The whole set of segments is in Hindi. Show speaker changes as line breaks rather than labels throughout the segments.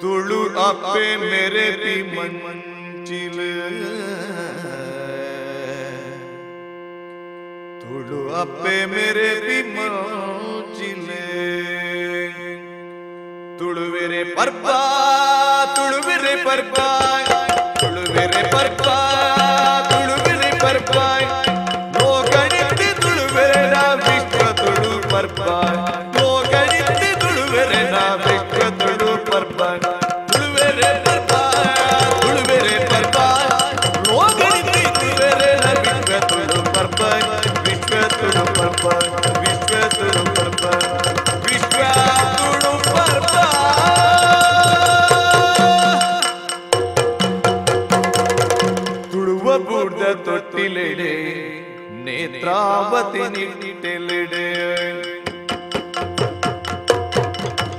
तुड़ू आपे मेरे भी मन मंजिल। तुड़ू आपे मेरे भी मंजिल। तुड़वेरे परपा तुड़वेरे परपा तुड़वेरे परपा तुड़वेरे परपा। नो गणित तुड़वेरा विश्व तुड़ू परपा। ನಿಟ್ಟಿಲಿಡೆ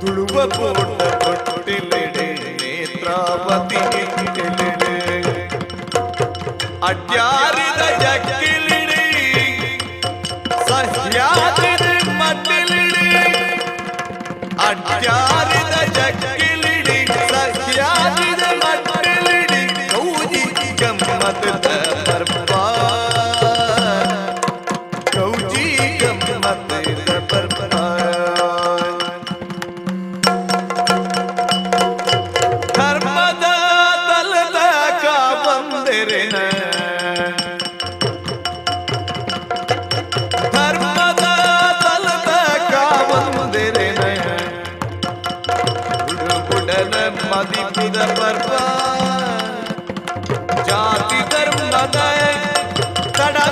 ತುಳುವ ಕೋಟ ಕೊಟ್ಟಿಲಿಡೆ ನೇತ್ರಾವತಿ ನಿಟ್ಟಿಲಿಡೆ ಅಡ್ಯಾರಿದ ಜಗ್ಗಿಲಿಡಿ ಸಹ್ಯಾದ जन मदि पिद पर जाति धर्म तड़ा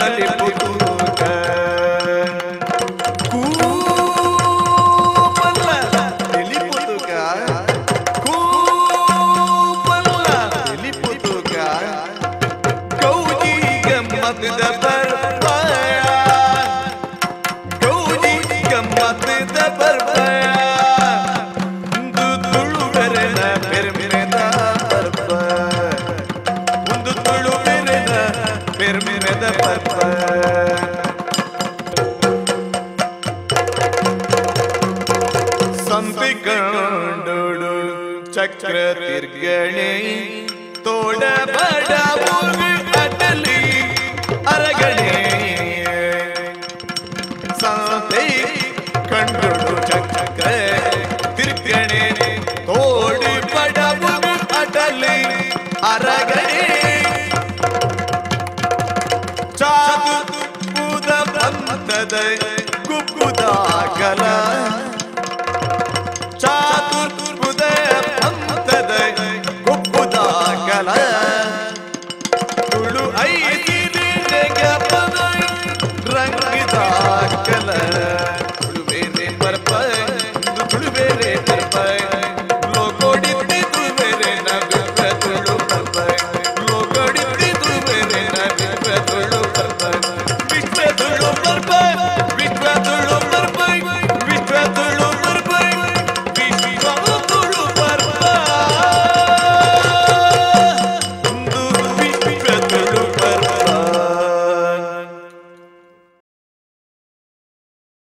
नल पुतुर ಸಂಪಿಕಂಡು ಚಕ್ರ ತಿರ್ಗಣೆ ತೋಡ ಬಡ ಅಟಲಿ ಅರಗಣೆ ಕುಕ್ಕುದ.